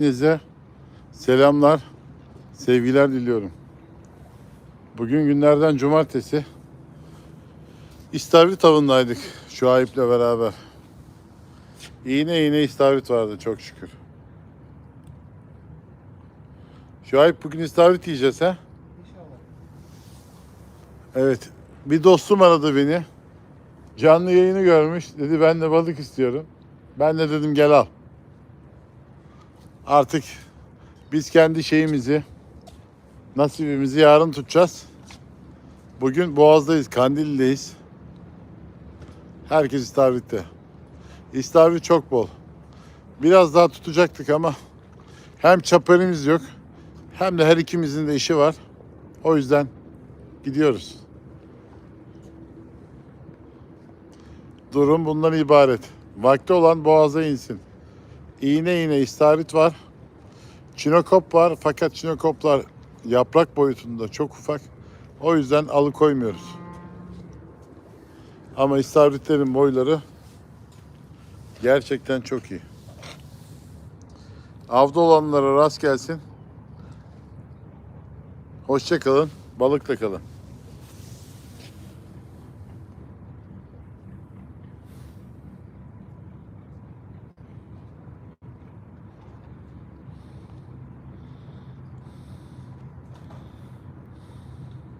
Hepinize selamlar, sevgiler diliyorum. Bugün günlerden cumartesi. İstavrit avındaydık Şuayb'le beraber. İğne iğne istavrit vardı çok şükür. Şuayb bugün istavrit yiyeceğiz ha? Evet. Bir dostum aradı beni. Canlı yayını görmüş. Dedi ben de balık istiyorum. Ben de dedim gel al. Artık biz kendi şeyimizi, nasibimizi yarın tutacağız. Bugün Boğaz'dayız, Kandilli'deyiz. Herkes istavritte. İstavrit çok bol. Biraz daha tutacaktık ama hem çaparımız yok hem de her ikimizin de işi var. O yüzden gidiyoruz. Durum bundan ibaret. Vakti olan boğaza insin. İğne iğne istavrit var. Çinokop var fakat çinokoplar yaprak boyutunda çok ufak. O yüzden alıkoymuyoruz. Ama istavritlerin boyları gerçekten çok iyi. Avda olanlara rast gelsin. Hoşça kalın, balıkla kalın.